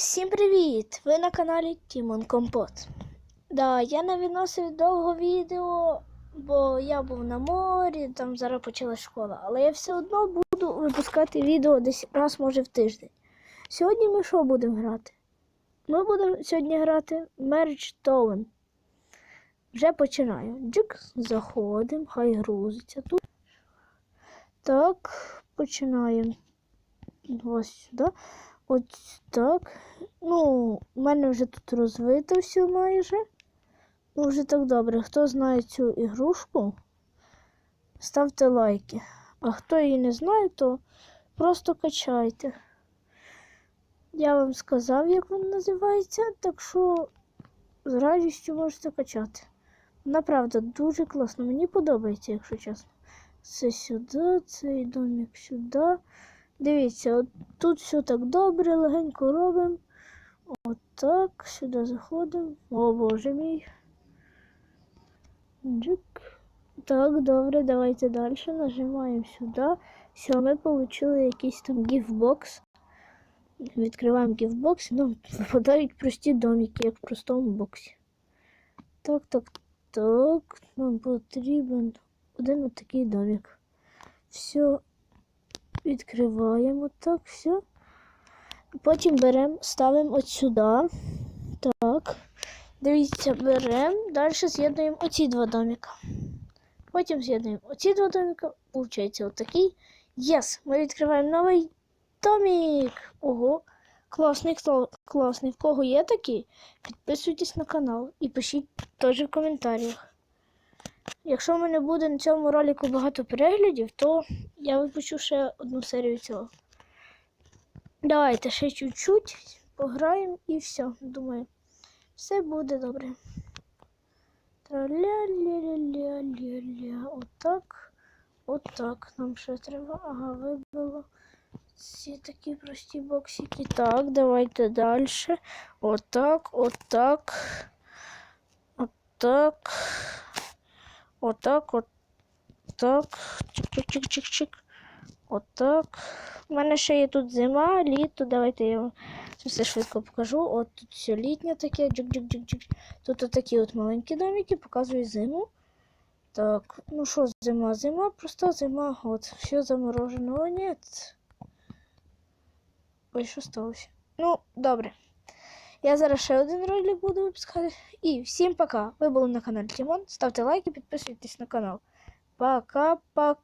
Всім привіт! Ви на каналі Тімон Компот. Да, я не відносив довго відео, бо я був на морі, там зараз почалась школа, але я все одно буду випускати відео десь раз, може, в тиждень. Сьогодні ми що будемо грати? Ми будемо сьогодні грати Merge Town. Вже починаю. Джик, заходимо, хай грузиться тут. Так, починаємо. Ось сюди. Ось так. Ну, у мене вже тут розвито все майже. Ну, вже так добре. Хто знає цю ігрушку, ставте лайки. А хто її не знає, то просто качайте. Я вам сказав, як вона називається, так що з радістю можете качати. Вона правда дуже класно. Мені подобається, якщо чесно. Це сюди, цей домик сюди. Дивіться, от тут все так добре, легенько робимо. Отак, сюди заходимо. О боже мій. Джик. Так, добре, давайте далі. Нажимаємо сюди. Все, ми отримали якийсь там гіфбокс. Відкриваємо гіфбокс, нам випадають прості домики, як в простому боксі. Так, так, так. Нам потрібен один отакий домик. Все, Відкриваємо так, все. Потім беремо, ставимо от сюди. Так. Дивіться, беремо, далі з'єднуємо оці два домика. Потім з'єднуємо оці два домика. Получається отакий. Єс! Ми відкриваємо новий домик. Ого! Класний, класний. В кого є такий? Підписуйтесь на канал і пишіть теж в коментарях. Якщо в мене буде на цьому ролику багато переглядів, то я випущу ще одну серію цього. Давайте ще чуть-чуть пограємо і все. Думаю, все буде добре. Траля-ля-ля-ля-ля-ля. Отак. Отак нам ще треба. Ага, вибило. Ці такі прості боксики. Так, давайте далі. Отак, отак. Отак. Отак, отак. Чик-чик-чик-чик-чик. Отак. У мене ще є тут зима, літо. Давайте я вам все швидко покажу. От тут все літнє таке. Джик-джик-джик-джик. Тут отакі от маленькі домики, показую зиму. Так, ну що, зима, зима, просто зима. От, все заморожено. Ні. Ой, що сталося? Ну, добре. Я зараз ще один ролик буду випускати. І всім пока. Ви були на каналі Тімон. Ставте лайки, підписуйтесь на канал. Пока-пока.